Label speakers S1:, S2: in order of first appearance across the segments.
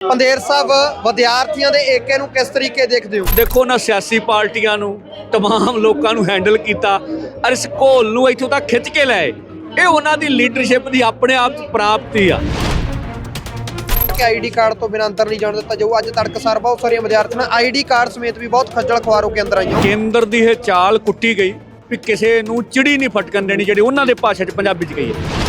S1: ਪੰਦੇਰ ਸਾਹਿਬ ਵਿਦਿਆਰਥੀਆਂ ਦੇ ਏਕੇ ਨੂੰ ਕਿਸ ਤਰੀਕੇ ਦੇਖਦੇ ਹੋ
S2: ਦੇਖੋ ਨਾ ਸਿਆਸੀ ਪਾਰਟੀਆਂ ਨੂੰ तमाम ਲੋਕਾਂ ਨੂੰ ਹੈਂਡਲ ਕੀਤਾ ਅਰ ਇਸ ਘੋਲ ਨੂੰ ਇੱਥੋਂ ਤੱਕ ਖਿੱਚ ਕੇ ਲਿਆਏ ਇਹ ਉਹਨਾਂ ਦੀ ਲੀਡਰਸ਼ਿਪ ਦੀ ਆਪਣੇ ਆਪ 'ਚ ਪ੍ਰਾਪਤੀ ਆ
S1: ਕਿ ਆਈਡੀ ਕਾਰਡ ਤੋਂ ਬਿਨਾਂ ਅੰਦਰ ਨਹੀਂ ਜਾਣ ਦਿੱਤਾ ਜਾਊ ਅੱਜ ਤੜਕਸਾਰ ਬਹੁਤ ਸਾਰੀਆਂ ਵਿਦਿਆਰਥੀਆਂ ਆਈਡੀ ਕਾਰਡ ਸਮੇਤ ਵੀ ਬਹੁਤ ਖੱਜਲ ਖੁਆਰ ਹੋ ਕੇ ਅੰਦਰ ਆਈਆਂ
S2: ਕੇਂਦਰ ਦੀ ਇਹ ਚਾਲ ਕੁੱਟੀ ਗਈ ਵੀ ਕਿਸੇ ਨੂੰ ਚਿੜੀ ਨਹੀਂ ਫਟਕਣ ਦੇਣੀ ਜਿਹੜੀ ਉਹਨਾਂ ਦੇ ਭਾਸ਼ਾ 'ਚ ਪੰਜਾਬੀ 'ਚ ਗਈ ਹੈ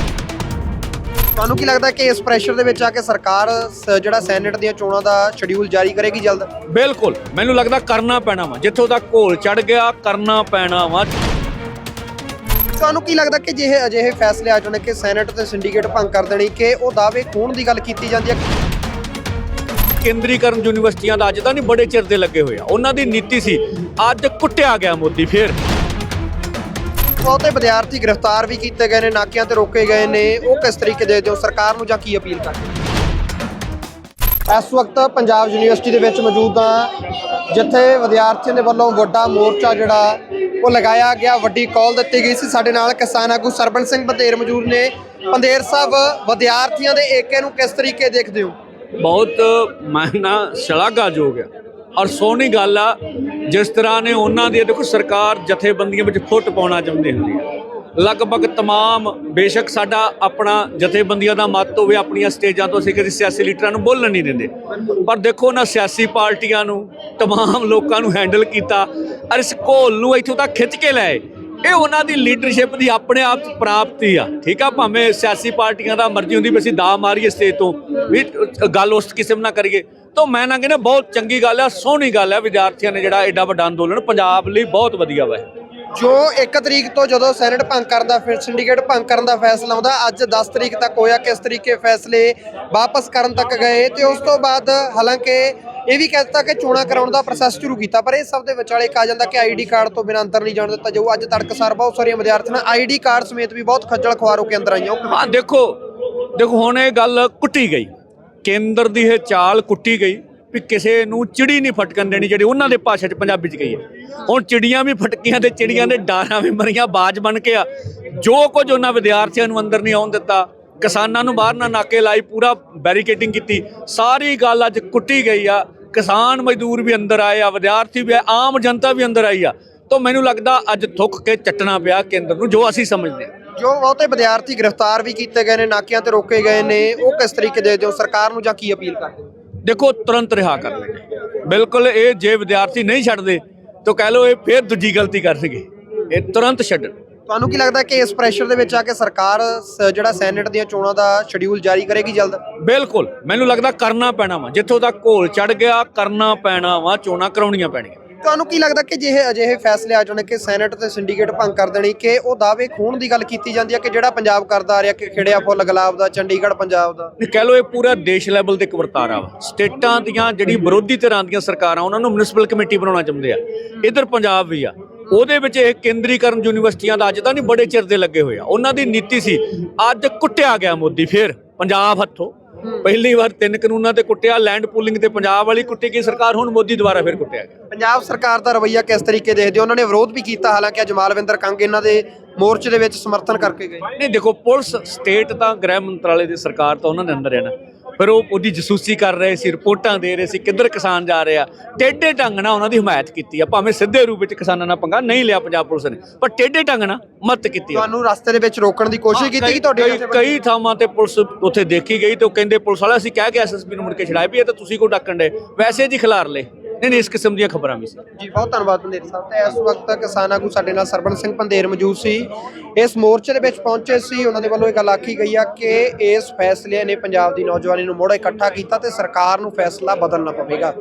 S1: ਤੁਹਾਨੂੰ ਕੀ ਲੱਗਦਾ ਕਿ ਇਸ ਪ੍ਰੈਸ਼ਰ ਦੇ ਵਿੱਚ ਆ ਕੇ ਸਰਕਾਰ ਸ- ਜਿਹੜਾ ਸੈਨੇਟ ਦੀਆਂ ਚੋਣਾਂ ਦਾ ਸ਼ਡਿਊਲ ਜਾਰੀ ਕਰੇਗੀ ਜਲਦ?
S2: ਬਿਲਕੁਲ। ਮੈਨੂੰ ਲੱਗਦਾ ਕਰਨਾ ਪੈਣਾ ਵਾ। ਜਿੱਥੋਂ ਤੱਕ ਘੋਲ ਚੜ ਗਿਆ ਕਰਨਾ ਪੈਣਾ ਵਾ।
S1: ਤੁਹਾਨੂੰ ਕੀ ਲੱਗਦਾ ਕਿ ਜਿਹੇ ਅਜਿਹੇ ਫੈਸਲੇ ਆ ਜਾਣ ਕਿ ਸੈਨੇਟ ਤੇ ਸਿੰਡੀਕੇਟ ਭੰਗ ਕਰ ਦੇਣੀ ਕਿ ਉਹ ਦਾਅਵੇ ਖੋਣ ਦੀ ਗੱਲ ਕੀਤੀ ਜਾਂਦੀ ਹੈ?
S2: ਕੇਂਦਰੀਕਰਨ ਯੂਨੀਵਰਸਿਟੀਆਂ ਦਾ ਅੱਜ ਤਾਂ ਨਹੀਂ ਬੜੇ ਚਿਰ ਦੇ ਲੱਗੇ ਹੋਏ ਆ। ਉਹਨਾਂ ਦੀ ਨੀਤੀ ਸੀ ਅੱਜ ਕੁੱਟਿਆ ਗਿਆ ਮੋਦੀ ਫੇਰ।
S1: ਬਹੁਤੇ ਵਿਦਿਆਰਥੀ ਗ੍ਰਿਫਤਾਰ ਵੀ ਕੀਤੇ ਗਏ ਨੇ, ਨਾਕਿਆਂ ਤੇ ਰੋਕੇ ਗਏ ਨੇ। ਉਹ ਕਿਸ ਤਰੀਕੇ ਦੇ ਦਿਓ ਸਰਕਾਰ ਨੂੰ ਜਾਂ ਕੀ ਅਪੀਲ ਕਰਦੇ ਇਸ ਵਕਤ ਪੰਜਾਬ ਯੂਨੀਵਰਸਿਟੀ ਦੇ ਵਿੱਚ ਮੌਜੂਦ ਹਾਂ, ਜਿੱਥੇ ਵਿਦਿਆਰਥੀਆਂ ਦੇ ਵੱਲੋਂ ਵੱਡਾ ਮੋਰਚਾ ਜਿਹੜਾ, ਉਹ ਲਗਾਇਆ ਗਿਆ, ਵੱਡੀ ਕਾਲ ਦਿੱਤੀ ਗਈ ਸੀ। ਸਾਡੇ ਨਾਲ ਕਿਸਾਨ ਆਗੂ ਸਰਬਨ ਸਿੰਘ ਬੰਦੇਰ ਮੌਜੂਦ ਨੇ। ਪੰਦੇਰ ਸਾਹਿਬ, ਵਿਦਿਆਰਥੀਆਂ ਦੇ ਏਕੇ ਨੂੰ ਕਿਸ ਤਰੀਕੇ ਦੇਖਦੇ ਹੋ?
S2: ਬਹੁਤ ਮਾਇਨਾ ਸ਼ਲਾਘਾਯੋਗ ਹੈ। ਔਰ ਸੋਹਣੀ ਗੱਲ ਆ ਜਿਸ ਤਰ੍ਹਾਂ ਨੇ ਉਹਨਾਂ ਦੀ ਦੇਖੋ ਸਰਕਾਰ ਜਥੇਬੰਦੀਆਂ ਵਿੱਚ ਫੁੱਟ ਪਾਉਣਾ ਚਾਹੁੰਦੀ ਹੁੰਦੀ ਆ ਲਗਭਗ तमाम ਬੇਸ਼ੱਕ ਸਾਡਾ ਆਪਣਾ ਜਥੇਬੰਦੀਆਂ ਦਾ ਮਤ ਹੋਵੇ ਆਪਣੀਆਂ ਸਟੇਜਾਂ ਤੋਂ ਅਸੀਂ ਕਿਸੇ ਸਿਆਸੀ ਲੀਡਰਾਂ ਨੂੰ ਬੋਲਣ ਨਹੀਂ ਦਿੰਦੇ ਪਰ ਦੇਖੋ ਨਾ ਸਿਆਸੀ ਪਾਰਟੀਆਂ ਨੂੰ तमाम ਲੋਕਾਂ ਨੂੰ ਹੈਂਡਲ ਕੀਤਾ ਔਰ ਇਸ ਘੋਲ ਨੂੰ ਇੱਥੋਂ ਤੱਕ ਖਿੱਚ ਕੇ ਲਿਆਏ ਇਹ ਉਹਨਾਂ ਦੀ ਲੀਡਰਸ਼ਿਪ ਦੀ ਆਪਣੇ ਆਪ 'ਚ ਪ੍ਰਾਪਤੀ ਆ ਠੀਕ ਆ ਭਾਵੇਂ ਸਿਆਸੀ ਪਾਰਟੀਆਂ ਦਾ ਮਰਜ਼ੀ ਹੁੰਦੀ ਵੀ ਅਸੀਂ ਦਾ ਮਾਰੀਏ ਸਟੇਜ ਤੋਂ ਵੀ ਗੱਲ ਉਸ ਕਿਸਮ ਨਾਲ ਕਰੀਏ ਤਾਂ ਮੈਂ ਨਾ ਕਹਿੰਦਾ ਬਹੁਤ ਚੰਗੀ ਗੱਲ ਆ ਸੋਹਣੀ ਗੱਲ ਆ ਵਿਦਿਆਰਥੀਆਂ ਨੇ ਜਿਹੜਾ ਐਡਾ ਵੱਡਾ ਅੰਦੋਲਨ ਪੰਜਾਬ ਲਈ ਬਹੁਤ ਵਧੀਆ ਵਾ।
S1: ਜੋ 1 ਤਰੀਕ ਤੋਂ ਜਦੋਂ ਸੈਨੇਟ ਭੰਗ ਕਰਦਾ ਫਿਰ ਸਿੰਡੀਕੇਟ ਭੰਗ ਕਰਨ ਦਾ ਫੈਸਲਾ ਆਉਂਦਾ ਅੱਜ 10 ਤਰੀਕ ਤੱਕ ਹੋਇਆ ਕਿਸ ਤਰੀਕੇ ਫੈਸਲੇ ਵਾਪਸ ਕਰਨ ਤੱਕ ਗਏ ਤੇ ਉਸ ਤੋਂ ਬਾਅਦ ਹਾਲਾਂਕਿ ਇਹ ਵੀ ਕਹਿ ਦਿੱਤਾ ਕਿ ਚੋਣਾਂ ਕਰਾਉਣ ਦਾ ਪ੍ਰੋਸੈਸ ਸ਼ੁਰੂ ਕੀਤਾ ਪਰ ਇਹ ਸਭ ਦੇ ਵਿਚਾਲੇ ਇੱਕ ਆ ਜਾਂਦਾ ਕਿ ਆਈਡੀ ਕਾਰਡ ਤੋਂ ਬਿਨਾਂ ਅੰਦਰ ਨਹੀਂ ਜਾਣ ਦਿੱਤਾ ਜਾਊ ਅੱਜ ਤੜਕਸਾਰ ਬਹੁਤ ਸਾਰੀਆਂ ਵਿਦਿਆਰਥੀਆਂ ਆਈਡੀ ਕਾਰਡ ਸਮੇਤ ਵੀ ਬਹੁਤ ਖੱਜਲ ਖੁਆਰ ਹੋ ਕੇ ਅੰਦਰ ਆਈਆਂ?
S2: ਹਾਂ ਦੇਖੋ ਦੇਖੋ ਹੁਣ ਇਹ ਗੱਲ ਕੁੱਟੀ ਗਈ ਕੇਂਦਰ ਦੀ ਇਹ ਚਾਲ ਕੁੱਟੀ ਗਈ ਵੀ ਕਿਸੇ ਨੂੰ ਚਿੜੀ ਨਹੀਂ ਫਟਕਣ ਦੇਣੀ ਜਿਹੜੀ ਉਹਨਾਂ ਦੇ ਭਾਸ਼ਾ 'ਚ ਪੰਜਾਬੀ 'ਚ ਗਈ ਹੈ। ਹੁਣ ਚਿੜੀਆਂ ਵੀ ਫਟਕੀਆਂ ਤੇ ਚਿੜੀਆਂ ਦੇ ਡਾਰਾਂ ਵੀ ਮਰੀਆਂ ਬਾਜ ਬਣ ਕੇ ਆ। ਜੋ ਕੁਝ ਉਹਨਾਂ ਵਿਦਿਆਰਥੀਆਂ ਨੂੰ ਅੰਦਰ ਨਹੀਂ ਆਉਣ ਦਿੱਤਾ ਕਿਸਾਨਾਂ ਨੂੰ ਬਾਹਰ ਨਾ ਨਾਕੇ ਲਾਈ ਪੂਰਾ ਬੈਰੀਕੇਡਿੰਗ ਕੀਤੀ। ਸਾਰੀ ਗੱਲ ਅੱਜ ਕੁੱਟੀ ਗਈ ਆ। ਕਿਸਾਨ ਮਜ਼ਦੂਰ ਵੀ ਅੰਦਰ ਆਏ ਆ ਵਿਦਿਆਰਥੀ ਵੀ ਆਏ, ਆਮ ਜਨਤਾ ਵੀ ਅੰਦਰ ਆਈ ਆ। ਤਾਂ ਮੈਨੂੰ ਲੱਗਦਾ ਅੱਜ ਥੁੱਕ ਕੇ ਚੱਟਣਾ ਪਿਆ ਕੇਂਦਰ ਨੂੰ ਜੋ ਅਸੀਂ ਸਮਝਦੇ ਹਾਂ।
S1: ਜੋ ਬਹੁਤੇ ਵਿਦਿਆਰਥੀ ਗ੍ਰਿਫਤਾਰ ਵੀ ਕੀਤੇ ਗਏ ਨੇ ਨਾਕਿਆਂ ਤੇ ਰੋਕੇ ਗਏ ਨੇ ਉਹ ਕਿਸ ਤਰੀਕੇ ਦੇ ਦਿਓ ਸਰਕਾਰ ਨੂੰ ਜਾਂ ਕੀ ਅਪੀਲ ਕਰਦੇ?
S2: ਦੇਖੋ ਤੁਰੰਤ ਰਿਹਾ ਕਰਨਗੇ ਬਿਲਕੁਲ ਇਹ ਜੇ ਵਿਦਿਆਰਥੀ ਨਹੀਂ ਛੱਡਦੇ ਤਾਂ ਕਹਿ ਲਓ ਇਹ ਫੇਰ ਦੂਜੀ ਗਲਤੀ ਕਰਨਗੇ। ਇਹ ਤੁਰੰਤ ਛੱਡਣ।
S1: ਤੁਹਾਨੂੰ ਕੀ ਲੱਗਦਾ ਕਿ ਇਸ ਪ੍ਰੈਸ਼ਰ ਦੇ ਵਿੱਚ ਆ ਕੇ ਸਰਕਾਰ ਜਿਹੜਾ ਸੈਨੇਟ ਦੀਆਂ ਚੋਣਾਂ ਦਾ ਸ਼ਡਿਊਲ ਜਾਰੀ ਕਰੇਗੀ ਜਲਦ?
S2: ਬਿਲਕੁਲ। ਮੈਨੂੰ ਲੱਗਦਾ ਕਰਨਾ ਪੈਣਾ ਵਾ। ਜਿੱਥੋਂ ਤੱਕ ਘੋਲ ਚੜ ਗਿਆ ਕਰਨਾ ਪੈਣਾ ਵਾ ਚੋਣਾਂ ਕਰਾਉਣੀਆਂ ਪੈਣੀਆਂ
S1: ਤੁਹਾਨੂੰ ਕੀ ਲੱਗਦਾ ਕਿ ਜਿਹੇ ਅਜਿਹੇ ਫੈਸਲੇ ਆ ਜਾਣ ਕਿ ਸੈਨੇਟ ਤੇ ਸਿੰਡੀਕੇਟ ਭੰਗ ਕਰ ਦੇਣੀ ਕਿ ਉਹ ਦਾਅਵੇ ਖੂਨ ਦੀ ਗੱਲ ਕੀਤੀ ਜਾਂਦੀ ਹੈ ਕਿ ਜਿਹੜਾ ਪੰਜਾਬ ਕਰਦਾ ਆ ਰਿਹਾ ਕਿ ਖਿੜਿਆ ਫੁੱਲ ਗੁਲਾਬ ਦਾ, ਚੰਡੀਗੜ੍ਹ, ਪੰਜਾਬ ਦਾ?
S2: ਇਹ ਕਹਿ ਲਓ ਇਹ ਪੂਰਾ ਦੇਸ਼ ਲੈਵਲ ਤੇ ਇੱਕ ਵਰਤਾਰਾ ਵਾ। ਸਟੇਟਾਂ ਦੀਆਂ ਜਿਹੜੀ ਵਿਰੋਧੀ ਧਿਰਾਂ ਦੀਆਂ ਸਰਕਾਰਾਂ, ਉਹਨਾਂ ਨੂੰ ਮਿਊਨਿਸਪਲ ਕਮੇਟੀ ਬਣਾਉਣਾ ਚਾਹੁੰਦੇ ਆ। ਇਧਰ ਪੰਜਾਬ ਵੀ ਆ। ਉਹਦੇ ਵਿੱਚ ਇਹ ਕੇਂਦਰੀਕਰਨ ਯੂਨੀਵਰਸਿਟੀਆਂ ਦਾ ਅੱਜ ਤਾਂ ਨਹੀਂ ਬੜੇ ਚਿਰ ਦੇ ਲੱਗੇ ਹੋਏ ਆ। ਉਹਨਾਂ ਦੀ ਨੀਤੀ ਸੀ, ਅੱਜ ਕੁੱਟਿਆ ਗਿਆ ਮੋਦੀ, ਫੇਰ ਪੰਜਾਬ ਹੱਥੋਂ। ਪਹਿਲੀ ਵਾਰ ਤਿੰਨ ਕਾਨੂੰਨਾਂ ਤੇ ਕੁੱਟਿਆ ਲੈਂਡ ਪੂਲਿੰਗ ਤੇ ਪੰਜਾਬ ਵਾਲੀ ਕੁੱਟੀ ਗਈ ਸਰਕਾਰ ਹੁਣ ਮੋਦੀ ਦੁਆਰਾ ਫੇਰ ਕੁੱਟਿਆ ਗਿਆ।
S1: ਪੰਜਾਬ ਸਰਕਾਰ ਦਾ ਰਵੱਈਆ ਕਿਸ ਤਰੀਕੇ ਦੇਖਦੇ ਹੋ? ਉਹਨਾਂ ਨੇ ਵਿਰੋਧ ਵੀ ਕੀਤਾ ਹਾਲਾਂਕਿ ਅੱਜ ਮਾਲਵਿੰਦਰ ਕੰਗ ਇਹਨਾਂ ਦੇ ਮੋਰਚੇ ਦੇ ਵਿੱਚ ਸਮਰਥਨ ਕਰਕੇ ਗਏ।
S2: ਨਹੀਂ ਦੇਖੋ ਪੁਲਿਸ ਸਟੇਟ ਤਾਂ ਗ੍ਰਹਿ ਮੰਤਰਾਲੇ ਦੀ ਸਰਕਾਰ ਤਾਂ ਉਹਨਾਂ ਦੇ ਅੰਦਰ ਹੈ ਨਾ। ਫਿਰ ਉਹ ਉਹਦੀ ਜਸੂਸੀ ਕਰ ਰਹੇ ਸੀ ਰਿਪੋਰਟਾਂ ਦੇ ਰਹੇ ਸੀ ਕਿੱਧਰ ਕਿਸਾਨ ਜਾ ਰਹੇ। ਆ ਟੇਢੇ ਢੰਗ ਨਾਲ ਉਹਨਾਂ ਦੀ ਹਮਾਇਤ ਕੀਤੀ ਆ ਭਾਵੇਂ ਸਿੱਧੇ ਰੂਪ ਵਿੱਚ ਕਿਸਾਨਾਂ ਨਾਲ ਪੰਗਾ ਨਹੀਂ ਲਿਆ ਪੰਜਾਬ ਪੁਲਿਸ ਨੇ ਪਰ ਟੇਢੇ ਢੰਗ ਨਾਲ ਮਦਦ ਕੀਤੀ
S1: ਤੁਹਾਨੂੰ ਰਸਤੇ ਦੇ ਵਿੱਚ ਰੋਕਣ ਦੀ ਕੋਸ਼ਿਸ਼ ਕੀਤੀ ਕਿ ਤੁਹਾਡੇ
S2: ਕਈ- ਥਾਵਾਂ ਤੇ ਪੁਲਿਸ ਉੱਥੇ ਦੇਖੀ ਗਈ ਤੇ ਉਹ ਕਹਿੰਦੇ ਪੁਲਿਸ ਵਾਲੇ ਅਸੀਂ ਕਹਿ ਕੇ ਐਸਐਸਪੀ ਨੂੰ ਮੁੜ ਕੇ ਛਡਾਏ ਵੀ ਇਹ ਤਾਂ ਤੁਸੀਂ ਕੋ ਡੱਕਣ ਦੇ ਵੈਸੇ ਜੀ ਖਿਲਾਰ ਲਏ। ਨਹੀਂ ਨਹੀਂ, ਇਸ ਕਿਸਮ ਦੀਆਂ ਖਬਰਾਂ ਵੀ ਸੀ।
S1: ਜੀ, ਬਹੁਤ ਧੰਨਵਾਦ ਪੰਦੇਰ ਸਾਹਿਬ। ਤੇ ਇਸ ਵਕਤ ਕਿਸਾਨ ਆਗੂ ਸਾਡੇ ਨਾਲ ਸਰਬਨ ਸਿੰਘ ਪੰਦੇਰ ਮੌਜੂਦ ਸੀ। ਇਸ ਮੋਰਚੇ ਦੇ ਵਿੱਚ ਪਹੁੰਚੇ ਸੀ। ਉਹਨਾਂ ਦੇ ਵੱਲੋਂ ਇਹ ਗੱਲ ਆਖੀ ਗਈ ਆ ਕਿ ਇਸ ਫੈਸਲੇ ਨੇ ਪੰਜਾਬ ਦੀ ਨੌਜਵਾਨੀ ਨੂੰ ਮੋੜਾ ਇਕੱਠਾ ਕੀਤਾ ਤੇ ਸਰਕਾਰ ਨੂੰ ਫੈਸਲਾ ਬਦਲਣਾ ਪਵੇਗਾ।